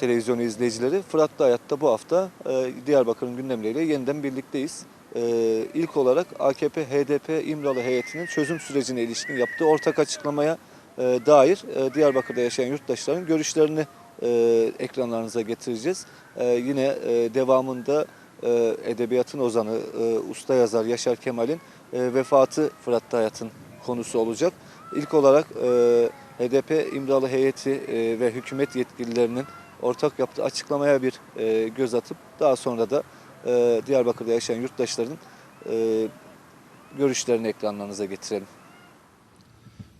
Televizyonu izleyicileri. Fırat'ta Hayat'ta bu hafta e, Diyarbakır'ın gündemleriyle yeniden birlikteyiz. E, ilk olarak AKP HDP İmralı heyetinin çözüm sürecine ilişkin yaptığı ortak açıklamaya e, dair e, Diyarbakır'da yaşayan yurttaşların görüşlerini ekranlarınıza getireceğiz. Yine devamında edebiyatın ozanı, usta yazar Yaşar Kemal'in vefatı Fırat'ta Hayat'ın konusu olacak. İlk olarak HDP İmralı heyeti ve hükümet yetkililerinin ortak yaptığı açıklamaya bir e, göz atıp daha sonra da e, Diyarbakır'da yaşayan yurttaşların e, görüşlerini ekranlarınıza getirelim.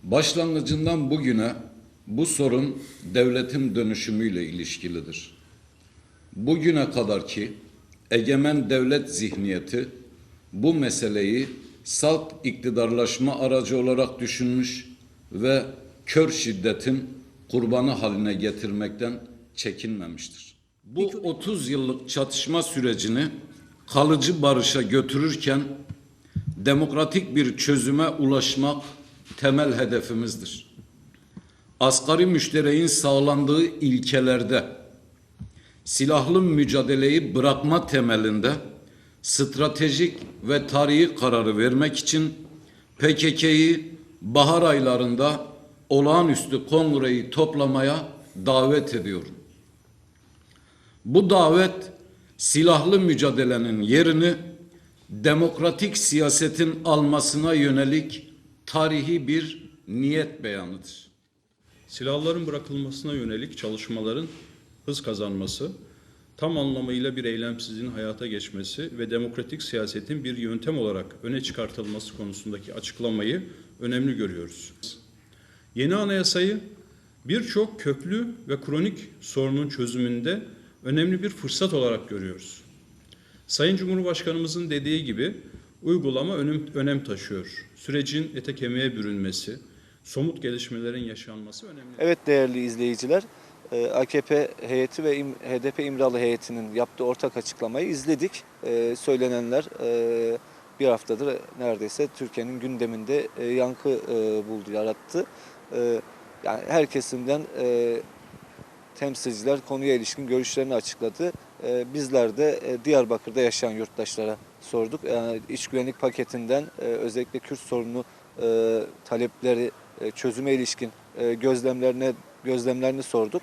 Başlangıcından bugüne bu sorun devletin dönüşümüyle ilişkilidir. Bugüne kadar ki egemen devlet zihniyeti bu meseleyi salt iktidarlaşma aracı olarak düşünmüş ve kör şiddetin kurbanı haline getirmekten çekinmemiştir. Bu 30 yıllık çatışma sürecini kalıcı barışa götürürken demokratik bir çözüme ulaşmak temel hedefimizdir. Asgari müştereğin sağlandığı ilkelerde silahlı mücadeleyi bırakma temelinde stratejik ve tarihi kararı vermek için PKK'yı bahar aylarında olağanüstü kongreyi toplamaya davet ediyorum. Bu davet silahlı mücadelenin yerini demokratik siyasetin almasına yönelik tarihi bir niyet beyanıdır. Silahların bırakılmasına yönelik çalışmaların hız kazanması, tam anlamıyla bir eylemsizliğin hayata geçmesi ve demokratik siyasetin bir yöntem olarak öne çıkartılması konusundaki açıklamayı önemli görüyoruz. Yeni anayasayı birçok köklü ve kronik sorunun çözümünde önemli bir fırsat olarak görüyoruz. Sayın Cumhurbaşkanımızın dediği gibi uygulama önem, önem taşıyor. Sürecin ete kemiğe bürünmesi, somut gelişmelerin yaşanması önemli. Evet değerli izleyiciler, e, AKP heyeti ve HDP İmralı heyetinin yaptığı ortak açıklamayı izledik. E, Söylenenler e, bir haftadır neredeyse Türkiye'nin gündeminde yankı buldu, yarattı. Yani her kesimden temsilciler konuya ilişkin görüşlerini açıkladı. E, Bizler de e, Diyarbakır'da yaşayan yurttaşlara sorduk. Yani iç güvenlik paketinden e, özellikle Kürt sorunu e, talepleri e, çözüme ilişkin e, gözlemlerine gözlemlerini sorduk.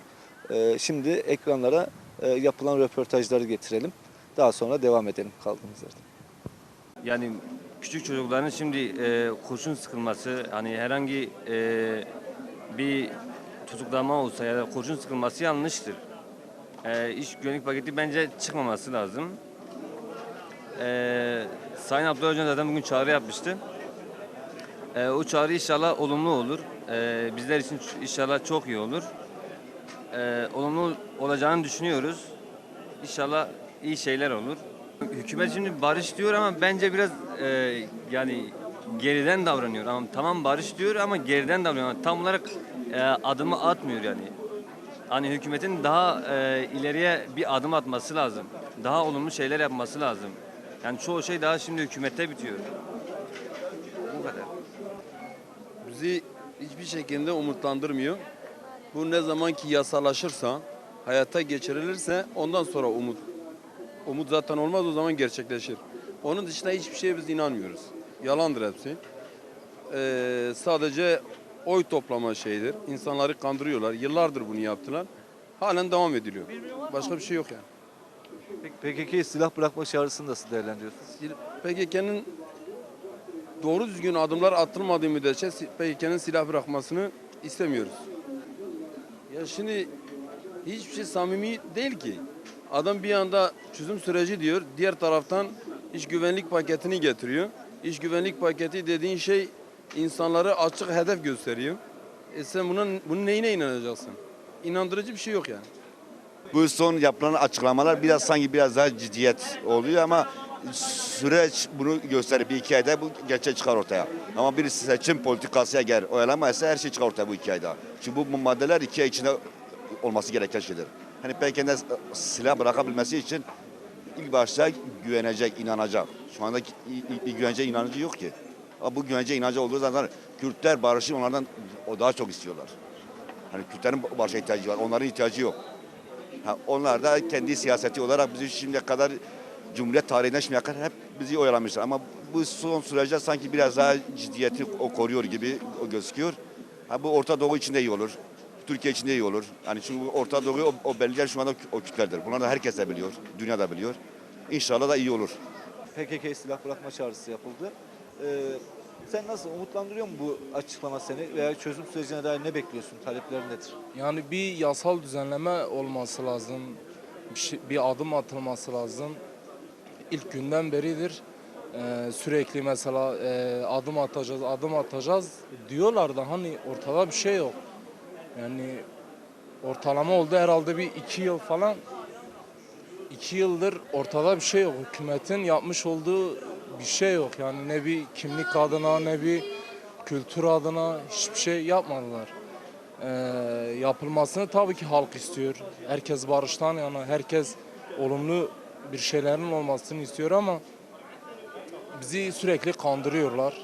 Şimdi ekranlara yapılan röportajları getirelim. Daha sonra devam edelim kaldığımız yerden. Yani küçük çocukların şimdi e, kurşun sıkılması, hani herhangi e, bir tutuklama olsa ya da kurşun sıkılması yanlıştır. E, iş güvenlik paketi bence çıkmaması lazım. E, Sayın Abdullah Öcalan zaten bugün çağrı yapmıştı. E, o çağrı inşallah olumlu olur. E, bizler için inşallah çok iyi olur. E, olumlu olacağını düşünüyoruz. İnşallah iyi şeyler olur. Hükümet şimdi barış diyor ama bence biraz e, yani geriden davranıyor. Ama tamam barış diyor ama geriden davranıyor. Tam olarak e, adımı atmıyor yani. Hani hükümetin daha e, ileriye bir adım atması lazım. Daha olumlu şeyler yapması lazım. Yani çoğu şey daha şimdi hükümette bitiyor. Bu kadar. bizi hiçbir şekilde umutlandırmıyor. Bu ne zaman ki yasalaşırsa, hayata geçirilirse ondan sonra umut. Umut zaten olmaz o zaman gerçekleşir. Onun dışında hiçbir şeye biz inanmıyoruz. Yalandır hepsi. Ee, sadece oy toplama şeyidir. İnsanları kandırıyorlar. Yıllardır bunu yaptılar. Halen devam ediliyor. Başka bir şey yok yani. PKK'ye silah bırakma çağrısını nasıl değerlendiriyorsunuz? PKK'nın doğru düzgün adımlar atılmadığı müddetçe PKK'nın silah bırakmasını istemiyoruz. Ya şimdi hiçbir şey samimi değil ki. Adam bir anda çözüm süreci diyor, diğer taraftan iş güvenlik paketini getiriyor. İş güvenlik paketi dediğin şey insanları açık hedef gösteriyor. E sen bunun, bunun neyine inanacaksın? İnandırıcı bir şey yok yani. Bu son yapılan açıklamalar biraz sanki biraz daha ciddiyet oluyor ama süreç bunu gösterir. Bir iki ayda bu gerçek çıkar ortaya. Ama bir seçim politikası eğer oyalanmazsa her şey çıkar ortaya bu iki ayda. Çünkü bu maddeler iki ay içinde olması gereken şeyler. Hani PKK'nın silah bırakabilmesi için ilk başta güvenecek, inanacak. Şu anda bir güvence inancı yok ki. Bu güvence inancı olduğu zaman Kürtler barışı onlardan o daha çok istiyorlar. Hani Kürtlerin barışa ihtiyacı var, onların ihtiyacı yok. Ha, onlar da kendi siyaseti olarak bizi şimdiye kadar Cumhuriyet tarihinden şimdiye kadar hep bizi oyalamışlar. Ama bu son süreçte sanki biraz daha ciddiyeti o koruyor gibi o gözüküyor. Ha, bu Orta Doğu için de iyi olur. Türkiye için de iyi olur. Yani çünkü Orta Doğu'yu o, o belirleyen şu anda o kütlerdir. Bunlar da herkes de biliyor. Dünya da biliyor. İnşallah da iyi olur. PKK silah bırakma çağrısı yapıldı. Ee, sen nasıl umutlandırıyor mu bu açıklama seni veya çözüm sürecine dair ne bekliyorsun? Taleplerin nedir? Yani bir yasal düzenleme olması lazım. Bir, şey- bir adım atılması lazım. İlk günden beridir e, sürekli mesela e, adım atacağız, adım atacağız diyorlar da hani ortada bir şey yok. Yani ortalama oldu herhalde bir iki yıl falan. İki yıldır ortada bir şey yok. Hükümetin yapmış olduğu bir şey yok. Yani ne bir kimlik adına ne bir kültür adına hiçbir şey yapmadılar. Ee, yapılmasını tabii ki halk istiyor. Herkes barıştan yana, herkes olumlu bir şeylerin olmasını istiyor ama bizi sürekli kandırıyorlar.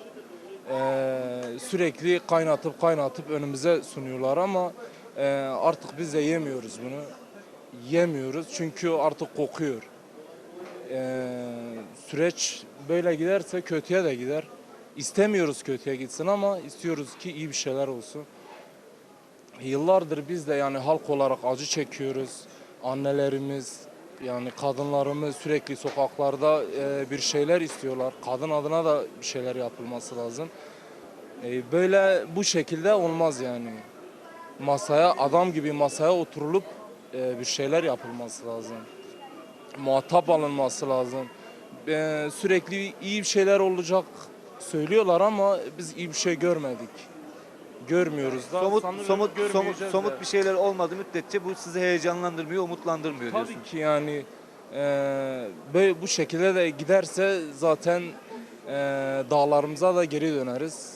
Ee, sürekli kaynatıp kaynatıp önümüze sunuyorlar ama e, artık biz de yemiyoruz bunu. Yemiyoruz çünkü artık kokuyor. Ee, süreç böyle giderse kötüye de gider. İstemiyoruz kötüye gitsin ama istiyoruz ki iyi bir şeyler olsun. Yıllardır biz de yani halk olarak acı çekiyoruz. Annelerimiz, yani kadınlarımız sürekli sokaklarda e, bir şeyler istiyorlar. Kadın adına da bir şeyler yapılması lazım. E, böyle bu şekilde olmaz yani. Masaya adam gibi masaya oturulup e, bir şeyler yapılması lazım. Muhatap alınması lazım. E, sürekli iyi bir şeyler olacak söylüyorlar ama biz iyi bir şey görmedik. Görmüyoruz da. Somut sanırım somut somut görmeyeceğiz somut de. bir şeyler olmadığı müddetçe bu sizi heyecanlandırmıyor, umutlandırmıyor diyorsun. Tabii ki yani e, böyle bu şekilde de giderse zaten e, dağlarımıza da geri döneriz.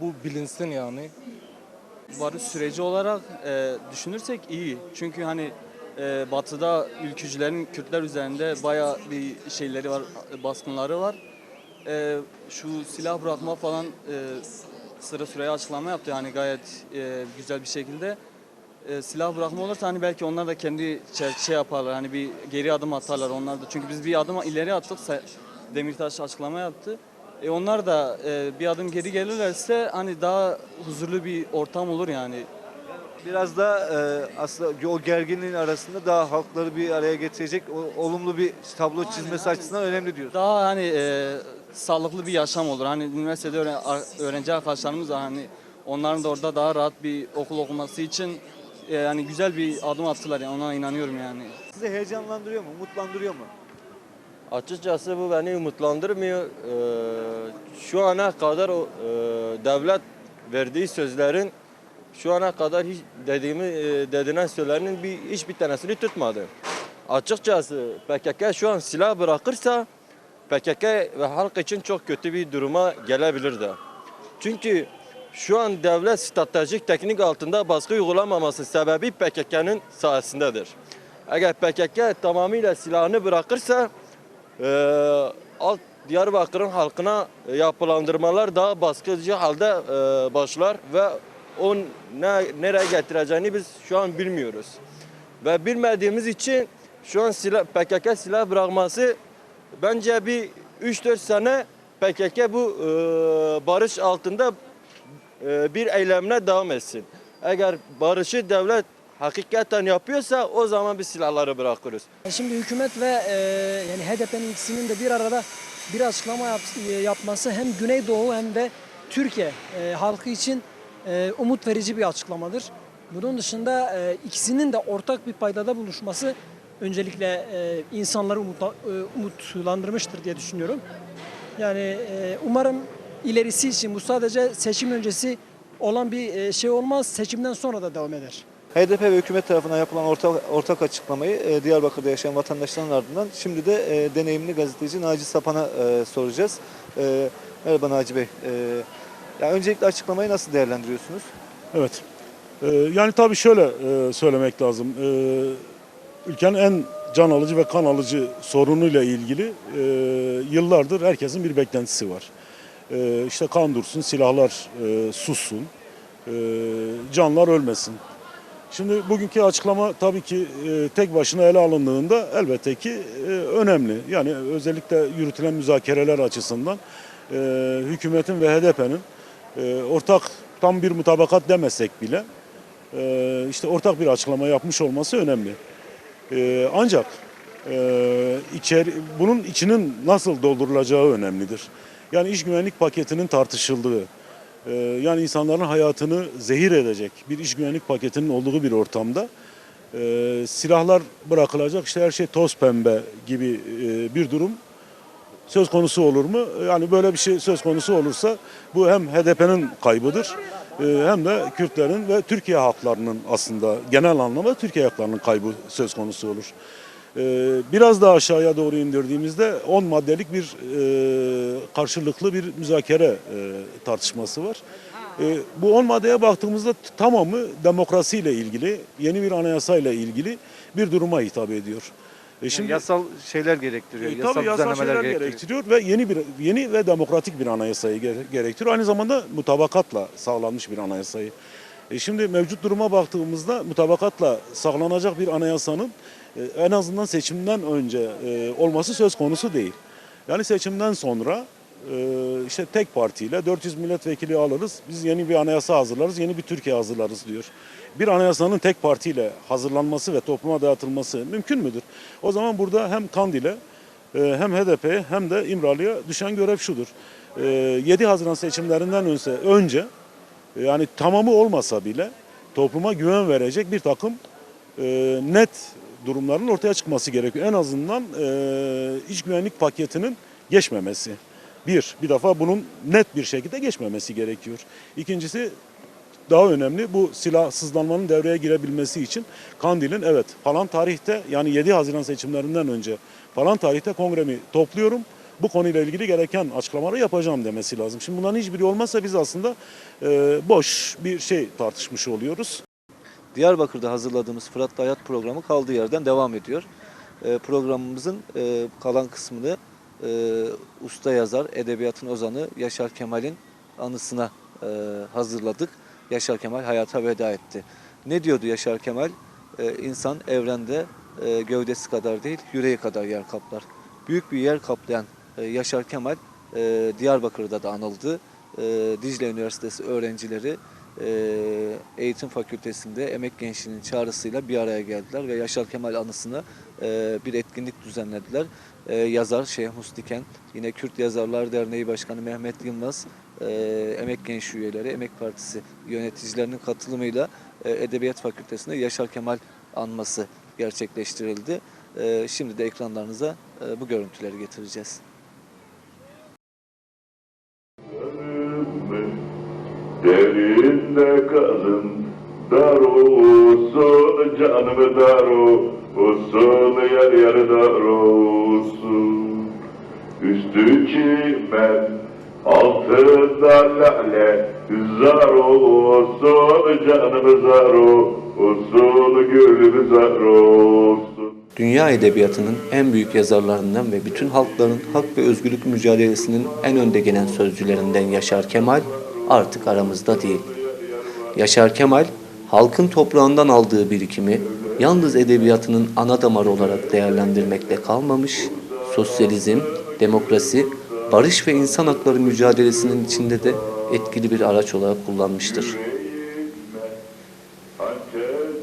Bu bilinsin yani. barış süreci olarak e, düşünürsek iyi. Çünkü hani e, batıda ülkücülerin Kürtler üzerinde bayağı bir şeyleri var, baskınları var. E, şu silah bırakma falan e, sıra süreye açıklama yaptı yani gayet e, güzel bir şekilde. E, silah bırakma olursa hani belki onlar da kendi şey yaparlar hani bir geri adım atarlar onlar da. Çünkü biz bir adım ileri attık. Demirtaş açıklama yaptı. E onlar da e, bir adım geri gelirlerse hani daha huzurlu bir ortam olur yani. Biraz da e, aslında o gerginliğin arasında daha halkları bir araya getirecek o, olumlu bir tablo çizmesi açısından önemli diyorsun. Daha hani e, sağlıklı bir yaşam olur. Hani üniversitede öğren- öğrenci arkadaşlarımız var hani onların da orada daha rahat bir okul okuması için e, yani güzel bir adım attılar yani ona inanıyorum yani. Sizi heyecanlandırıyor mu, umutlandırıyor mu? Açıkçası bu beni umutlandırmıyor. Ee, şu ana kadar o e, devlet verdiği sözlerin şu ana kadar hiç dediğimi e, dediğine sözlerinin bir hiçbir tanesini tutmadı. Açıkçası PKK şu an silah bırakırsa PKK ve halk için çok kötü bir duruma gelebilir de. Çünkü şu an devlet stratejik teknik altında baskı uygulamaması sebebi PKK'nın sayesindedir. Eğer PKK tamamıyla silahını bırakırsa ee, alt Diyarbakır'ın halkına yapılandırmalar daha baskıcı halde e, başlar ve o ne, nereye getireceğini biz şu an bilmiyoruz. Ve bilmediğimiz için şu an silah, PKK silah bırakması bence bir 3-4 sene PKK bu e, barış altında e, bir eylemine devam etsin. Eğer barışı devlet hakikaten yapıyorsa o zaman biz silahları bırakırız. Şimdi hükümet ve e, yani HDP'nin ikisinin de bir arada bir açıklama yap- yapması hem Güneydoğu hem de Türkiye e, halkı için e, umut verici bir açıklamadır. Bunun dışında e, ikisinin de ortak bir paydada buluşması öncelikle e, insanları umutla- umutlandırmıştır diye düşünüyorum. Yani umarım ilerisi için bu sadece seçim öncesi olan bir şey olmaz. Seçimden sonra da devam eder. HDP ve hükümet tarafından yapılan ortak, ortak açıklamayı Diyarbakır'da yaşayan vatandaşların ardından şimdi de deneyimli gazeteci Naci Sapan'a soracağız. Merhaba Naci Bey. E, ya öncelikle açıklamayı nasıl değerlendiriyorsunuz? Evet. Ee, yani tabii şöyle e, söylemek lazım. Ee, ülkenin en can alıcı ve kan alıcı sorunuyla ilgili e, yıllardır herkesin bir beklentisi var. Ee, işte kan dursun, silahlar e, sussun, e, canlar ölmesin. Şimdi bugünkü açıklama tabii ki e, tek başına ele alındığında elbette ki e, önemli. Yani özellikle yürütülen müzakereler açısından e, hükümetin ve HDP'nin e, ortak tam bir mutabakat demesek bile e, işte ortak bir açıklama yapmış olması önemli. E, ancak e, içeri, bunun içinin nasıl doldurulacağı önemlidir. Yani iş güvenlik paketinin tartışıldığı, ee, yani insanların hayatını zehir edecek bir iş güvenlik paketinin olduğu bir ortamda e, silahlar bırakılacak işte her şey toz pembe gibi e, bir durum söz konusu olur mu? Yani böyle bir şey söz konusu olursa bu hem HDP'nin kaybıdır e, hem de Kürtlerin ve Türkiye halklarının aslında genel anlamda Türkiye halklarının kaybı söz konusu olur. Ee, Biraz daha aşağıya doğru indirdiğimizde 10 maddelik bir e, karşılıklı bir müzakere e, tartışması var. E, Bu 10 maddeye baktığımızda tamamı demokrasiyle ilgili, yeni bir anayasayla ilgili bir duruma hitap ediyor. E Şimdi yasal şeyler gerektiriyor. e, yasal tabii yasal şeyler gerektiriyor. gerektiriyor ve yeni bir yeni ve demokratik bir anayasayı gere- gerektiriyor. Aynı zamanda mutabakatla sağlanmış bir anayasayı. E şimdi mevcut duruma baktığımızda mutabakatla sağlanacak bir anayasanın e, en azından seçimden önce e, olması söz konusu değil. Yani seçimden sonra e, işte tek partiyle 400 milletvekili alırız. Biz yeni bir anayasa hazırlarız, yeni bir Türkiye hazırlarız diyor. Bir anayasanın tek partiyle hazırlanması ve topluma dağıtılması mümkün müdür? O zaman burada hem Kandil'e e, hem HDP'ye hem de İmralı'ya düşen görev şudur. E, 7 Haziran seçimlerinden önce, önce e, yani tamamı olmasa bile topluma güven verecek bir takım e, net durumların ortaya çıkması gerekiyor. En azından e, iç güvenlik paketinin geçmemesi. Bir, bir defa bunun net bir şekilde geçmemesi gerekiyor. İkincisi daha önemli bu silahsızlanmanın devreye girebilmesi için Kandil'in evet falan tarihte yani 7 Haziran seçimlerinden önce falan tarihte kongremi topluyorum. Bu konuyla ilgili gereken açıklamaları yapacağım demesi lazım. Şimdi bunların hiçbiri olmazsa biz aslında e, boş bir şey tartışmış oluyoruz. Diyarbakır'da hazırladığımız Fırat'la Hayat programı kaldığı yerden devam ediyor. Ee, programımızın e, kalan kısmını e, usta yazar, edebiyatın ozanı Yaşar Kemal'in anısına e, hazırladık. Yaşar Kemal hayata veda etti. Ne diyordu Yaşar Kemal? Ee, insan evrende e, gövdesi kadar değil, yüreği kadar yer kaplar. Büyük bir yer kaplayan e, Yaşar Kemal e, Diyarbakır'da da anıldı. E, Dicle Üniversitesi öğrencileri e, eğitim fakültesinde emek gençliğinin çağrısıyla bir araya geldiler ve Yaşar Kemal anısına e, bir etkinlik düzenlediler. E, yazar Şeyh Mustiken, yine Kürt Yazarlar Derneği Başkanı Mehmet Yılmaz, e, emek genç üyeleri, Emek Partisi yöneticilerinin katılımıyla e, Edebiyat Fakültesi'nde Yaşar Kemal anması gerçekleştirildi. E, şimdi de ekranlarınıza e, bu görüntüleri getireceğiz. Derinde kalın dar olsun canım dar olsun yer yer dar olsun Üstü çimen altında lale zar olsun canım zar olsun gülüm zar olsun Dünya edebiyatının en büyük yazarlarından ve bütün halkların hak ve özgürlük mücadelesinin en önde gelen sözcülerinden Yaşar Kemal artık aramızda değil. Yaşar Kemal, halkın toprağından aldığı birikimi yalnız edebiyatının ana damarı olarak değerlendirmekle kalmamış, sosyalizm, demokrasi, barış ve insan hakları mücadelesinin içinde de etkili bir araç olarak kullanmıştır.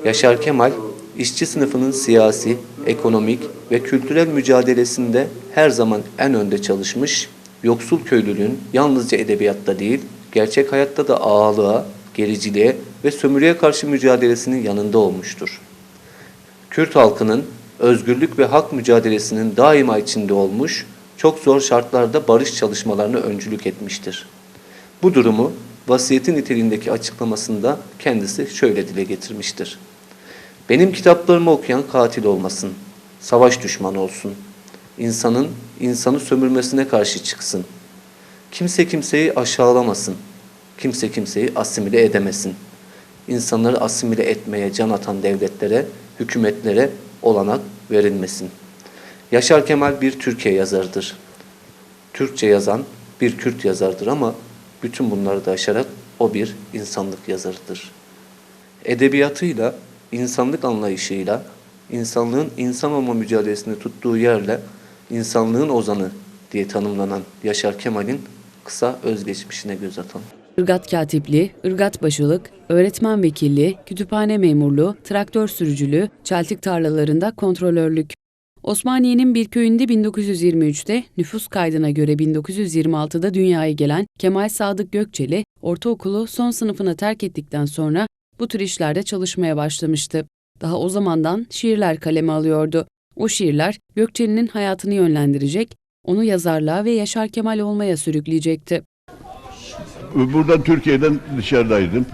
Yaşar Kemal, işçi sınıfının siyasi, ekonomik ve kültürel mücadelesinde her zaman en önde çalışmış, yoksul köylülüğün yalnızca edebiyatta değil, gerçek hayatta da ağalığa, gericiliğe ve sömürüye karşı mücadelesinin yanında olmuştur. Kürt halkının özgürlük ve hak mücadelesinin daima içinde olmuş, çok zor şartlarda barış çalışmalarına öncülük etmiştir. Bu durumu vasiyetin niteliğindeki açıklamasında kendisi şöyle dile getirmiştir. Benim kitaplarımı okuyan katil olmasın, savaş düşmanı olsun, insanın insanı sömürmesine karşı çıksın. Kimse kimseyi aşağılamasın, kimse kimseyi asimile edemesin. İnsanları asimile etmeye can atan devletlere, hükümetlere olanak verilmesin. Yaşar Kemal bir Türkiye yazarıdır. Türkçe yazan bir Kürt yazardır ama bütün bunları da aşarak o bir insanlık yazarıdır. Edebiyatıyla insanlık anlayışıyla, insanlığın insan olma mücadelesinde tuttuğu yerle insanlığın ozanı diye tanımlanan Yaşar Kemal'in kısa özgeçmişine göz atalım. Irgat katipliği, ırgat başılık, öğretmen vekilliği, kütüphane memurluğu, traktör sürücülüğü, çeltik tarlalarında kontrolörlük. Osmaniye'nin bir köyünde 1923'te nüfus kaydına göre 1926'da dünyaya gelen Kemal Sadık Gökçeli, ortaokulu son sınıfına terk ettikten sonra bu tür işlerde çalışmaya başlamıştı. Daha o zamandan şiirler kaleme alıyordu. O şiirler Gökçeli'nin hayatını yönlendirecek, onu yazarlığa ve Yaşar Kemal olmaya sürükleyecekti. Buradan Türkiye'den dışarıdaydım.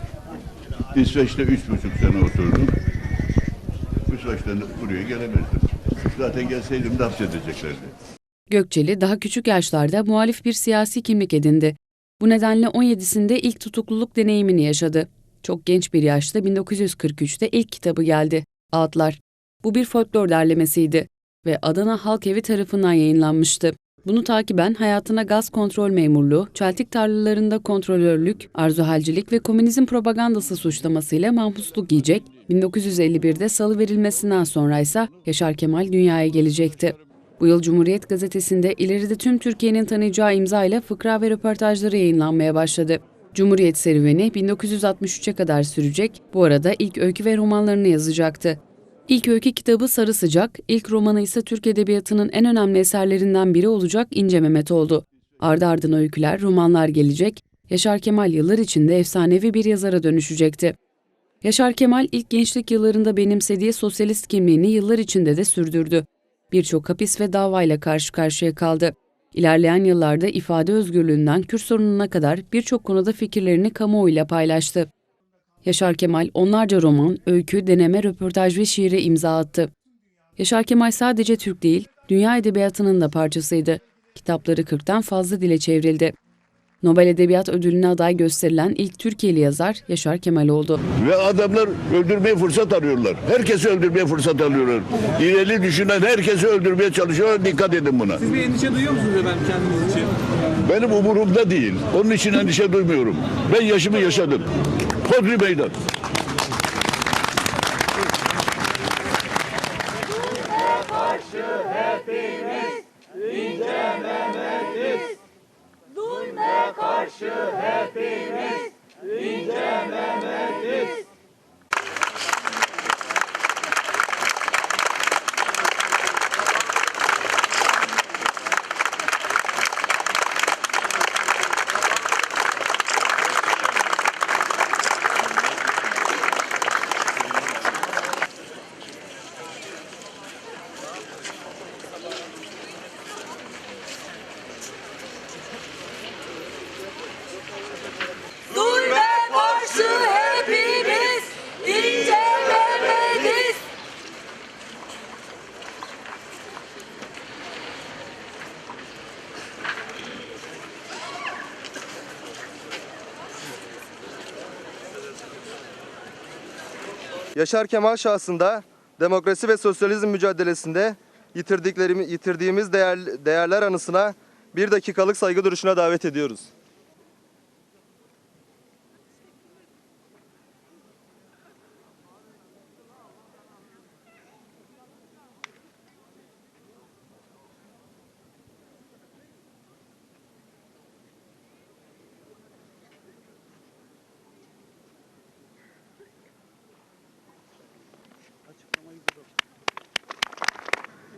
İsveç'te üç buçuk sene oturdum. İsveç'ten buraya gelemezdim. Zaten gelseydim de hapsedeceklerdi. Gökçeli daha küçük yaşlarda muhalif bir siyasi kimlik edindi. Bu nedenle 17'sinde ilk tutukluluk deneyimini yaşadı. Çok genç bir yaşta 1943'te ilk kitabı geldi. Ağıtlar. Bu bir folklor derlemesiydi ve Adana Halk Evi tarafından yayınlanmıştı. Bunu takiben hayatına gaz kontrol memurluğu, çeltik tarlalarında kontrolörlük, arzuhalcilik ve komünizm propagandası suçlamasıyla mahpusluk yiyecek, 1951'de salı verilmesinden sonra ise Yaşar Kemal dünyaya gelecekti. Bu yıl Cumhuriyet Gazetesi'nde ileride tüm Türkiye'nin tanıyacağı imza ile fıkra ve röportajları yayınlanmaya başladı. Cumhuriyet serüveni 1963'e kadar sürecek, bu arada ilk öykü ve romanlarını yazacaktı. İlk öykü kitabı Sarı Sıcak, ilk romanı ise Türk Edebiyatı'nın en önemli eserlerinden biri olacak İnce Mehmet oldu. Ardı ardına öyküler, romanlar gelecek, Yaşar Kemal yıllar içinde efsanevi bir yazara dönüşecekti. Yaşar Kemal ilk gençlik yıllarında benimsediği sosyalist kimliğini yıllar içinde de sürdürdü. Birçok hapis ve davayla karşı karşıya kaldı. İlerleyen yıllarda ifade özgürlüğünden Kürt sorununa kadar birçok konuda fikirlerini kamuoyuyla paylaştı. Yaşar Kemal onlarca roman, öykü, deneme, röportaj ve şiire imza attı. Yaşar Kemal sadece Türk değil, dünya edebiyatının da parçasıydı. Kitapları 40'tan fazla dile çevrildi. Nobel Edebiyat Ödülü'ne aday gösterilen ilk Türkiye'li yazar Yaşar Kemal oldu. Ve adamlar öldürmeye fırsat arıyorlar. Herkesi öldürmeye fırsat arıyorlar. İleri düşünen herkesi öldürmeye çalışıyorlar. Dikkat edin buna. Siz bir endişe duyuyor musunuz efendim kendiniz için? Benim umurumda değil. Onun için endişe duymuyorum. Ben yaşımı yaşadım. Hodri meydan. Zulme karşı hepimiz ince Mehmet'iz. Yaşar Kemal şahsında demokrasi ve sosyalizm mücadelesinde yitirdiklerimi, yitirdiğimiz değer, değerler anısına bir dakikalık saygı duruşuna davet ediyoruz.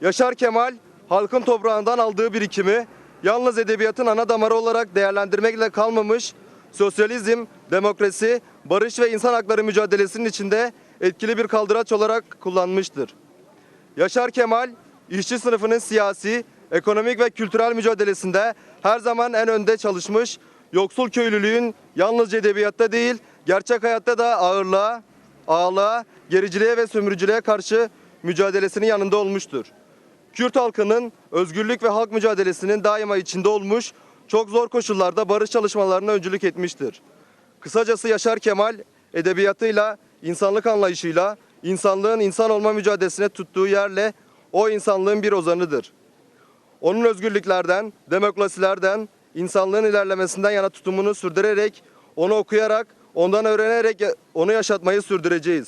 Yaşar Kemal halkın toprağından aldığı birikimi yalnız edebiyatın ana damarı olarak değerlendirmekle kalmamış, sosyalizm, demokrasi, barış ve insan hakları mücadelesinin içinde etkili bir kaldıraç olarak kullanmıştır. Yaşar Kemal, işçi sınıfının siyasi, ekonomik ve kültürel mücadelesinde her zaman en önde çalışmış, yoksul köylülüğün yalnızca edebiyatta değil, gerçek hayatta da ağırlığa, ağalığa, gericiliğe ve sömürücülüğe karşı mücadelesinin yanında olmuştur. Kürt halkının özgürlük ve halk mücadelesinin daima içinde olmuş, çok zor koşullarda barış çalışmalarına öncülük etmiştir. Kısacası Yaşar Kemal edebiyatıyla, insanlık anlayışıyla, insanlığın insan olma mücadelesine tuttuğu yerle o insanlığın bir ozanıdır. Onun özgürlüklerden, demokrasilerden, insanlığın ilerlemesinden yana tutumunu sürdürerek, onu okuyarak, ondan öğrenerek onu yaşatmayı sürdüreceğiz.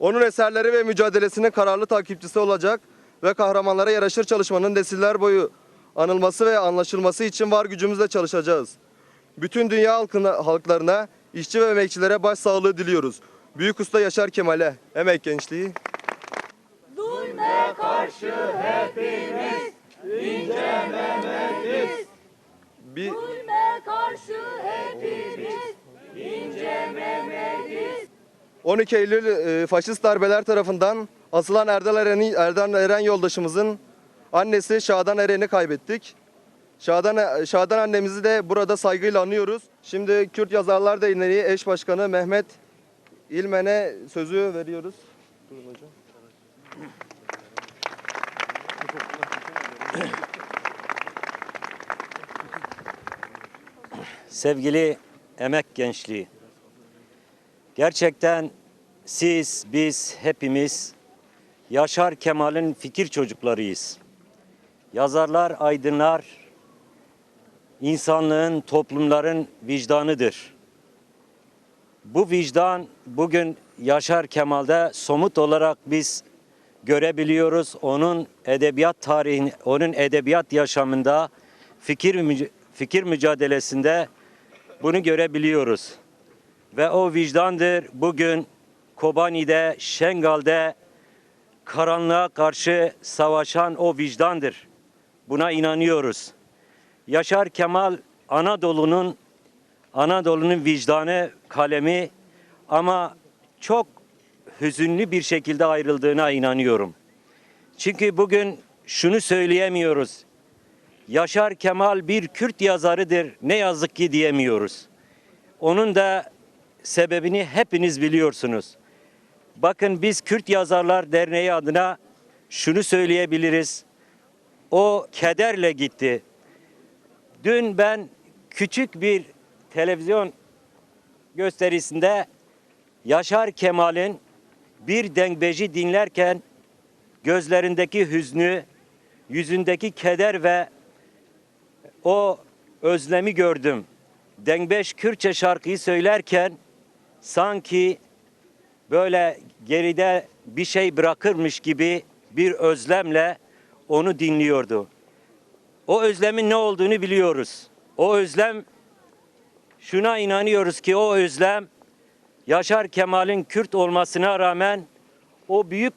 Onun eserleri ve mücadelesinin kararlı takipçisi olacak ve kahramanlara yaraşır çalışmanın nesiller boyu anılması ve anlaşılması için var gücümüzle çalışacağız. Bütün dünya halkına, halklarına, işçi ve emekçilere başsağlığı diliyoruz. Büyük Usta Yaşar Kemal'e, emek gençliği. Zulme karşı hepimiz ince Mehmetiz. Bir, Zulme karşı hepimiz ince Mehmetiz. 12 Eylül e, faşist darbeler tarafından asılan Erdal Eren, Erdal Eren yoldaşımızın annesi Şadan Eren'i kaybettik. Şadan, Şadan annemizi de burada saygıyla anıyoruz. Şimdi Kürt Yazarlar Derneği eş başkanı Mehmet İlmen'e sözü veriyoruz. Buyurun hocam. Sevgili emek gençliği, gerçekten siz, biz, hepimiz Yaşar Kemal'in fikir çocuklarıyız. Yazarlar, aydınlar, insanlığın, toplumların vicdanıdır. Bu vicdan bugün Yaşar Kemal'de somut olarak biz görebiliyoruz. Onun edebiyat tarihini, onun edebiyat yaşamında, fikir fikir mücadelesinde bunu görebiliyoruz. Ve o vicdandır bugün Kobani'de, Şengal'de karanlığa karşı savaşan o vicdandır. Buna inanıyoruz. Yaşar Kemal Anadolu'nun Anadolu'nun vicdanı, kalemi ama çok hüzünlü bir şekilde ayrıldığına inanıyorum. Çünkü bugün şunu söyleyemiyoruz. Yaşar Kemal bir Kürt yazarıdır ne yazık ki diyemiyoruz. Onun da sebebini hepiniz biliyorsunuz. Bakın biz Kürt Yazarlar Derneği adına şunu söyleyebiliriz. O kederle gitti. Dün ben küçük bir televizyon gösterisinde Yaşar Kemal'in bir dengbeci dinlerken gözlerindeki hüznü, yüzündeki keder ve o özlemi gördüm. Dengbeş Kürtçe şarkıyı söylerken sanki böyle geride bir şey bırakırmış gibi bir özlemle onu dinliyordu. O özlemin ne olduğunu biliyoruz. O özlem şuna inanıyoruz ki o özlem Yaşar Kemal'in Kürt olmasına rağmen o büyük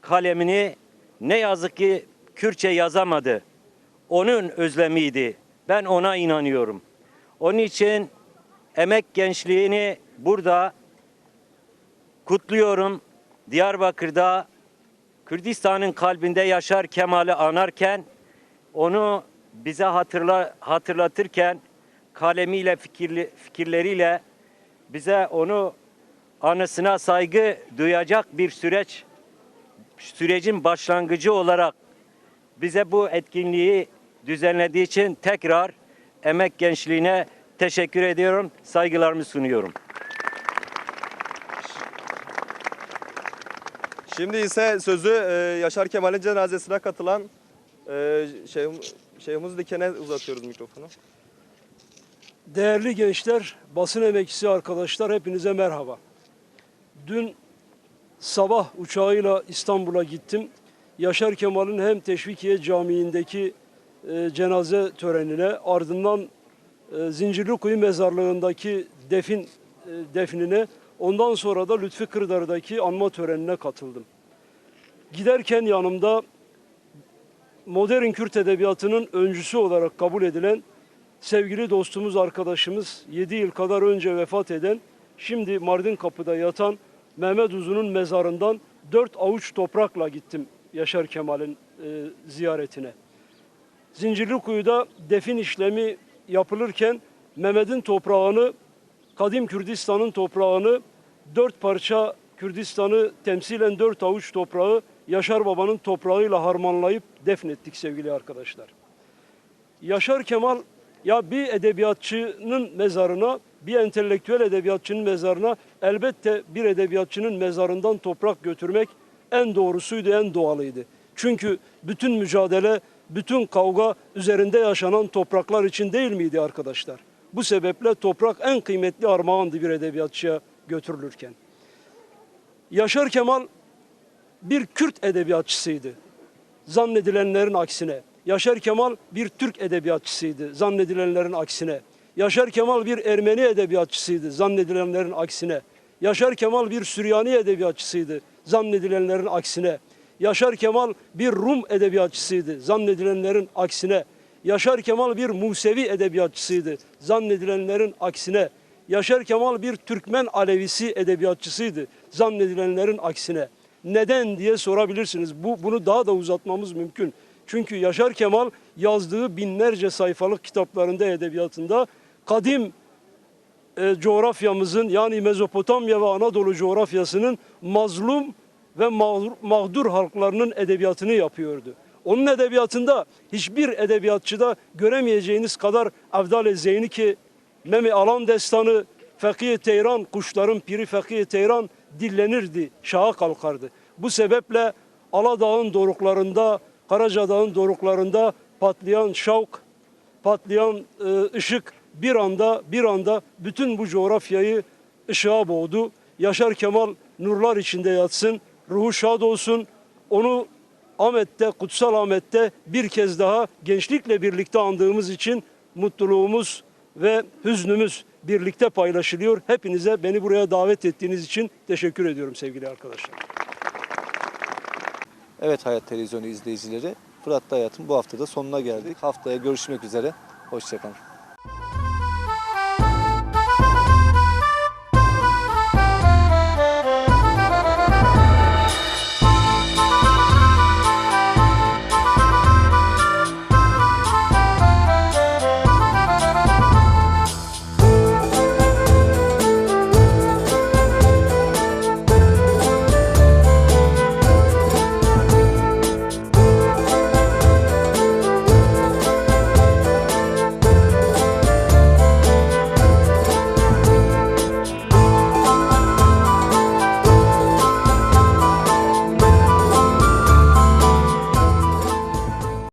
kalemini ne yazık ki Kürtçe yazamadı. Onun özlemiydi. Ben ona inanıyorum. Onun için emek gençliğini burada kutluyorum. Diyarbakır'da Kürdistan'ın kalbinde Yaşar Kemal'i anarken onu bize hatırla, hatırlatırken kalemiyle fikirli, fikirleriyle bize onu anısına saygı duyacak bir süreç sürecin başlangıcı olarak bize bu etkinliği düzenlediği için tekrar emek gençliğine teşekkür ediyorum. Saygılarımı sunuyorum. Şimdi ise sözü e, Yaşar Kemal'in cenazesine katılan e, Şeyh, Şeyhimiz Diken'e uzatıyoruz mikrofonu. Değerli gençler, basın emekçisi arkadaşlar hepinize merhaba. Dün sabah uçağıyla İstanbul'a gittim. Yaşar Kemal'in hem Teşvikiye Camii'ndeki e, cenaze törenine ardından e, Zincirlikuyu mezarlığındaki defin e, defnine ondan sonra da Lütfi Kırdar'daki anma törenine katıldım. Giderken yanımda modern Kürt edebiyatının öncüsü olarak kabul edilen sevgili dostumuz, arkadaşımız 7 yıl kadar önce vefat eden, şimdi Mardin Kapı'da yatan Mehmet Uzun'un mezarından dört avuç toprakla gittim Yaşar Kemal'in e, ziyaretine. Zincirlikuyu'da defin işlemi yapılırken Mehmet'in toprağını, Kadim Kürdistan'ın toprağını, dört parça Kürdistan'ı temsilen dört avuç toprağı Yaşar Baba'nın toprağıyla harmanlayıp defnettik sevgili arkadaşlar. Yaşar Kemal ya bir edebiyatçının mezarına, bir entelektüel edebiyatçının mezarına elbette bir edebiyatçının mezarından toprak götürmek en doğrusuydu, en doğalıydı. Çünkü bütün mücadele, bütün kavga üzerinde yaşanan topraklar için değil miydi arkadaşlar? Bu sebeple toprak en kıymetli armağandı bir edebiyatçıya götürülürken. Yaşar Kemal bir Kürt edebiyatçısıydı. Zannedilenlerin aksine. Yaşar Kemal bir Türk edebiyatçısıydı. Zannedilenlerin aksine. Yaşar Kemal bir Ermeni edebiyatçısıydı. Zannedilenlerin aksine. Yaşar Kemal bir Süryani edebiyatçısıydı. Zannedilenlerin aksine. Yaşar Kemal bir Rum edebiyatçısıydı. Zannedilenlerin aksine. Yaşar Kemal bir Musevi edebiyatçısıydı. Zannedilenlerin aksine. Yaşar Kemal bir Türkmen Alevisi edebiyatçısıydı. Zannedilenlerin aksine. Neden diye sorabilirsiniz. Bu bunu daha da uzatmamız mümkün. Çünkü Yaşar Kemal yazdığı binlerce sayfalık kitaplarında edebiyatında kadim e, coğrafyamızın yani Mezopotamya ve Anadolu coğrafyasının mazlum ve mağdur, halklarının edebiyatını yapıyordu. Onun edebiyatında hiçbir edebiyatçıda göremeyeceğiniz kadar Avdal-i Zeyni ki Memi Alan destanı, Fakih Teyran, kuşların piri Fakih Teyran dillenirdi, şaha kalkardı. Bu sebeple Aladağ'ın doruklarında, Karacadağ'ın doruklarında patlayan şavk, patlayan e, ışık bir anda bir anda bütün bu coğrafyayı ışığa boğdu. Yaşar Kemal nurlar içinde yatsın, ruhu şad olsun. Onu Ahmet'te, Kutsal Ahmet'te bir kez daha gençlikle birlikte andığımız için mutluluğumuz ve hüznümüz birlikte paylaşılıyor. Hepinize beni buraya davet ettiğiniz için teşekkür ediyorum sevgili arkadaşlar. Evet Hayat Televizyonu izleyicileri, Fırat'ta Hayat'ın bu haftada sonuna geldik. Haftaya görüşmek üzere, hoşçakalın.